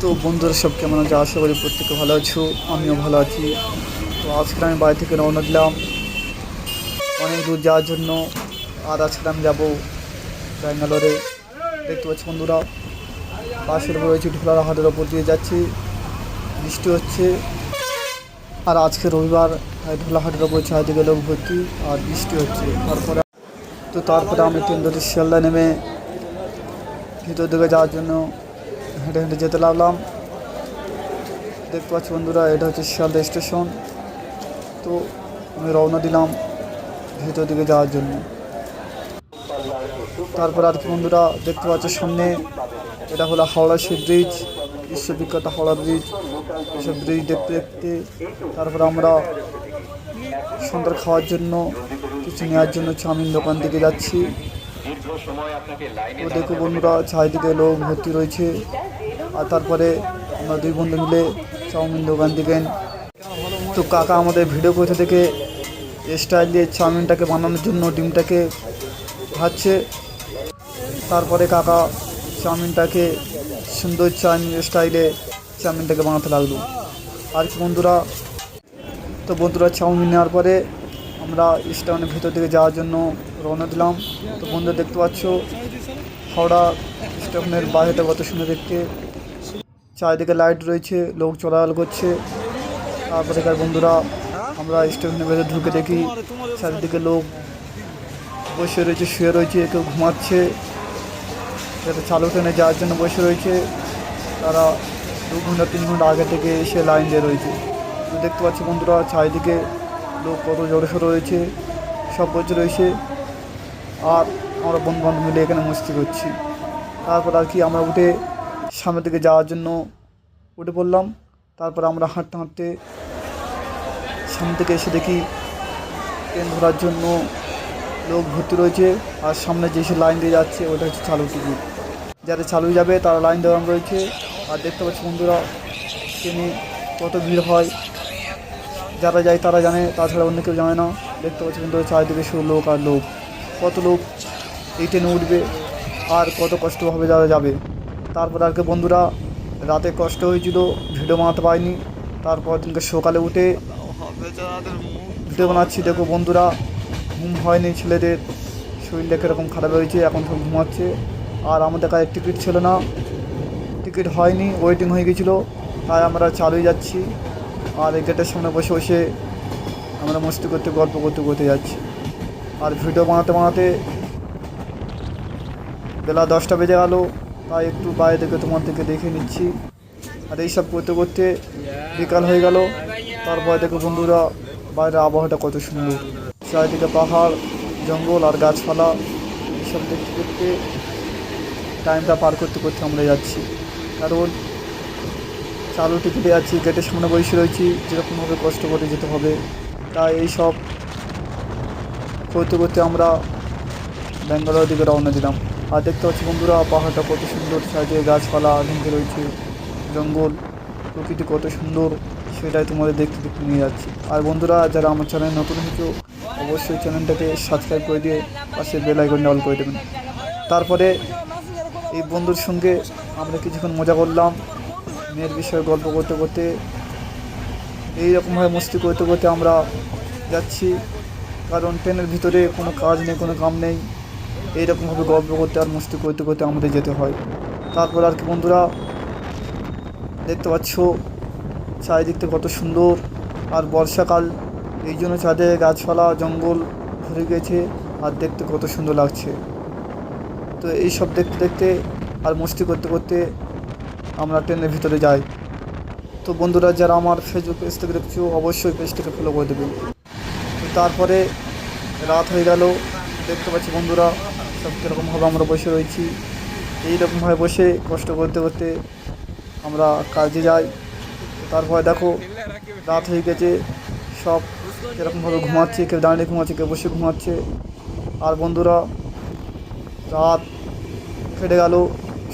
তো বন্ধুরা সব কেমন আছে? আশা করি প্রত্যেকে ভালো আছো, আমিও ভালো আছি। তো আজকে আমি বাড়ি থেকে রওনা দিলাম। অনেক দূর যাওয়ার জন্য। আর আজকে আমি যাব ব্যাঙ্গালোরে। দেখতে পাচ্ছি বন্ধুরা বাসের উপর রয়েছে ঢোলার হাটের ওপর দিয়ে যাচ্ছি। বৃষ্টি হচ্ছে। আর আজকে রবিবার ঢোলাহাটের ওপর চারিদিকে লোক ভর্তি আর বৃষ্টি হচ্ছে। তারপরে তো তারপরে আমি ট্রেন ধরে শিয়ালদা নেমে ভিতর দিকে যাওয়ার জন্য হেঁটে হেঁটে যেতে লাগলাম। দেখতে পাচ্ছি বন্ধুরা, এটা হচ্ছে শিয়ালদা স্টেশন। তো আমি রওনা দিলাম ভেতর দিকে যাওয়ার জন্য। তারপর আর কি বন্ধুরা, দেখতে পাচ্ছি সামনে, এটা হলো হাওড়া সি ব্রিজ, বিশ্ববিখ্যাত হাওড়া ব্রিজ। এসব ব্রিজ দেখতে দেখতে তারপর আমরা সন্ধ্যার খাওয়ার জন্য, কিছু নেওয়ার জন্য চাউমিন দোকান দিকে যাচ্ছি। তো দেখো বন্ধুরা, চারিদিকে লোক ভর্তি রয়েছে। আর তারপরে আমরা দুই বন্ধু মিলে চাউমিন দোকান থেকে তো কাকা আমাদের ভিডিও করতে থেকে স্টাইল দিয়ে চাউমিনটাকে বানানোর জন্য ডিমটাকে ভাজছে। তারপরে কাকা চাউমিনটাকে সুন্দর চাউমিন স্টাইলে চাউমিনটাকে বানাতে লাগল। আর কি বন্ধুরা, তো বন্ধুরা চাউমিন নেওয়ার পরে আমরা স্টেশনের ভেতর দিকে যাওয়ার জন্য রওনা দিলাম। তো বন্ধুরা দেখতে পাচ্ছ, হাওড়া স্টেশনের বাইরেটা কত সুন্দর দেখতে। চারিদিকে লাইট রয়েছে, লোক চলাচল করছে। তারপরে বন্ধুরা, আমরা স্টেশনের ভেতরে ঢুকে দেখি, চারিদিকে লোক বসে রয়েছে, শুয়ে রয়েছে, কেউ ঘুমাচ্ছে। যাতে চালু ট্রেনে যাওয়ার জন্য বসে রয়েছে, তারা দু ঘণ্টা, তিন ঘণ্টা আগে থেকে এসে লাইন দিয়ে রয়েছে। দেখতে পাচ্ছি বন্ধুরা, চারিদিকে লোক কত জোরে সোরে রয়েছে, সব বসে রয়েছে। আর আমরা বন্ধু বান্ধব মিলে এখানে মস্তি করছি। তারপর আর কি, আমরা উঠে সামনের দিকে যাওয়ার জন্য উঠে পড়লাম। তারপর আমরা হাঁটতে হাঁটতে সামনে থেকে এসে দেখি ট্রেন ধরার জন্য লোক ভর্তি রয়েছে আর সামনে যে সে লাইন দিয়ে যাচ্ছে, ওটা হচ্ছে চালু টিকিট। যারা চালু যাবে, তারা লাইন দেওয়া রয়েছে। আর দেখতে পাচ্ছি বন্ধুরা ট্রেনে কত ভিড় হয়। যারা যায় তারা জানে, তাছাড়া অন্য কেউ জানে না। দেখতে পাচ্ছি বন্ধুরা, চারিদিকে শুধু লোক আর লোক। কত লোক এই ট্রেনে উঠবে, আর কত কষ্ট হবে যারা যাবে। তারপর আর কি বন্ধুরা রাতে কষ্ট হয়েছিল, ভিডিও বানাতে পারিনি। তারপর দিনকে সকালে উঠে ভিডিও বানাচ্ছি। দেখো বন্ধুরা, ঘুম হয়নি ছেলেদের, শরীরটা কীরকম খারাপ হয়েছে, এখন সব ঘুমাচ্ছে। আর আমাদের কাছে টিকিট ছিল না, টিকিট হয়নি ওয়েটিং হয়ে গেছিল, তাই আমরা চালিয়ে যাচ্ছি। আর এই গেটের সামনে বসে বসে আমরা মস্তি করতে, গল্প করতে করতে যাচ্ছি। আর ভিডিও বানাতে বানাতে বেলা দশটা বেজে গেল। তাই একটু বাইরে থেকে তোমার থেকে দেখে নিচ্ছি। আর এইসব করতে করতে বিকাল হয়ে গেল। তারপরে দেখো বন্ধুরা, বাইরের আবহাওয়াটা কত সুন্দর। চারিদিকে পাহাড়, জঙ্গল আর গাছপালা এইসব দেখতে দেখতে টাইমটা পার করতে করতে আমরা যাচ্ছি। কারণ চালু টিকিটে যাচ্ছি, গেটের সামনে বসে রয়েছি যেরকমভাবে কষ্ট করে যেতে হবে। তাই এই সব করতে করতে আমরা ব্যাঙ্গালোর দিকে রওনা দিলাম। আর দেখতে পাচ্ছি বন্ধুরা, পাহাড়টা কত সুন্দর, চারিদিকে গাছপালা ঢেকে রয়েছে জঙ্গল, প্রকৃতি কত সুন্দর, সেটাই তোমাদের দেখতে দেখতে নিয়ে যাচ্ছি। আর বন্ধুরা, যারা আমার চ্যানেল নতুন হয়েছে, অবশ্যই চ্যানেলটাকে সাবস্ক্রাইব করে দিয়ে পাশে বেল আইকনটা অল করে দেবেন। তারপরে এই বন্ধুর সঙ্গে আমরা কিছুক্ষণ মজা করলাম, মেয়ের বিষয়ে গল্প করতে করতে, এইরকমভাবে মস্তি করতে করতে আমরা যাচ্ছি, কারণ ট্রেনের ভিতরে কোনো কাজ নেই, কোনো কাম নেই। এইরকমভাবে গল্প করতে আর মস্তি করতে করতে আমাদের যেতে হয়। তারপর আর কি বন্ধুরা, দেখতে পাচ্ছ থেকে কত সুন্দর আর বর্ষাকাল। এই জন্য চাঁদে গাছপালা, জঙ্গল ভরে গেছে আর দেখতে কত সুন্দর লাগছে। তো এই সব দেখতে দেখতে আর মস্তি করতে করতে আমরা ট্রেনের ভিতরে যাই। তো বন্ধুরা, যারা আমার ফেসবুক পেজ থেকে দেখছ, অবশ্যই পেজটাকে ফলো করে দেবে। তারপরে রাত হয়ে গেল, দেখতে পাচ্ছি বন্ধুরা সব কীরকমভাবে আমরা বসে রয়েছি, এইরকমভাবে বসে কষ্ট করতে করতে আমরা কাজে যাই। তারপরে দেখো, রাত হয়ে গেছে, সব কীরকমভাবে ঘুমাচ্ছে, কেউ দাঁড়িয়ে ঘুমাচ্ছে, কেউ বসে ঘুমাচ্ছে। আর বন্ধুরা, রাত কেটে গেল,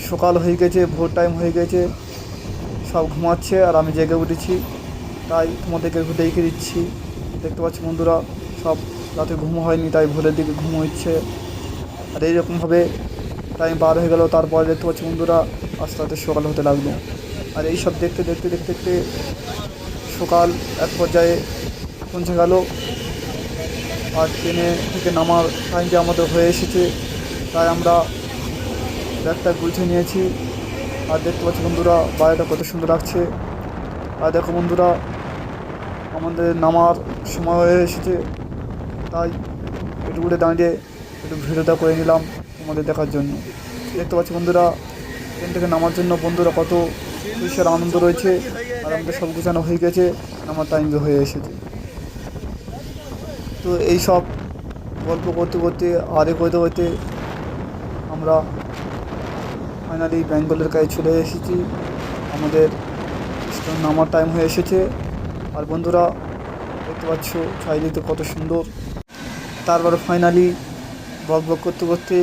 সকাল হয়ে গেছে, ভোর টাইম হয়ে গেছে, সব ঘুমাচ্ছে আর আমি জেগে উঠেছি। তাই তোমাদেরকে দেখে দিচ্ছি। দেখতে পাচ্ছি বন্ধুরা, সব রাতে ঘুম হয়নি, তাই ভোরের দিকে ঘুম হচ্ছে। আর এইরকমভাবে টাইম পার হয়ে গেল, তারপরে দেখতে পাচ্ছি বন্ধুরা আস্তে আস্তে সকাল হতে লাগল। আর এই সব দেখতে দেখতে দেখতে দেখতে সকাল এক পর্যায়ে পৌঁছে গেল। আর ট্রেনে থেকে নামার টাইম যে আমাদের হয়ে এসেছে। তাই আমরা ব্যাগটা গুছিয়ে নিয়েছি। আর দেখতে পাচ্ছি বন্ধুরা বাইরেটা কত সুন্দর লাগছে। আর দেখো বন্ধুরা, আমাদের নামার সময় হয়ে এসেছে। তাই উঠে দাঁড়িয়ে একটু ভিডিওটা করে নিলাম তোমাদের দেখার জন্য। দেখতে পাচ্ছি বন্ধুরা ট্রেন থেকে নামার জন্য বন্ধুরা কত খুশির আনন্দ রয়েছে, আর আমাদের সব গুছানো হয়ে গেছে, নামার টাইম হয়ে এসেছে। তো এই সব গল্প করতে করতে, আরে করতে করতে আমরা ফাইনালি বেঙ্গলের কাছে চলে এসেছি। আমাদের নামার টাইম হয়ে এসেছে। আর বন্ধুরা, দেখতে পাচ্ছ চারিদিকে কত সুন্দর। তারপরে ফাইনালি বক বক করতে করতে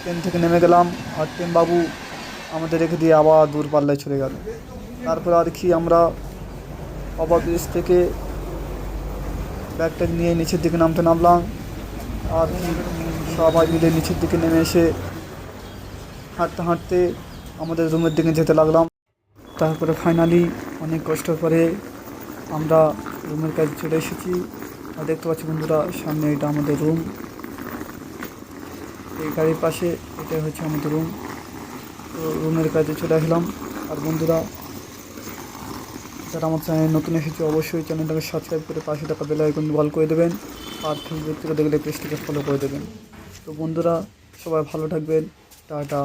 ট্রেন থেকে নেমে গেলাম, আর ট্রেন বাবু আমাদের রেখে দিয়ে আবার দূরপাল্লায় চলে গেল। তারপর আর কি আমরা অবাক ব্রিজ থেকে ব্যাগটা নিয়ে নিচের দিকে নামতে নামলাম, আর সবাই মিলে নিচের দিকে নেমে এসে হাঁটতে হাঁটতে আমাদের রুমের দিকে যেতে লাগলাম। তারপরে ফাইনালি অনেক কষ্ট করে আমরা রুমের কাছে চলে এসেছি। আর দেখতে পাচ্ছি বন্ধুরা, সামনে এটা আমাদের রুম এই গাড়ির পাশে এটা হচ্ছে আমাদের রুম তো রুমের কাজে চলে আসলাম। আর বন্ধুরা, যারা আমার চ্যানেল নতুন এসেছে, অবশ্যই চ্যানেলটাকে সাবস্ক্রাইব করে পাশে টাকা বেলা আইকন বল করে দেবেন। আর ফেসবুক থেকে দেখলে পেজটিকে ফলো করে দেবেন। তো বন্ধুরা, সবাই ভালো থাকবেন। টাটা।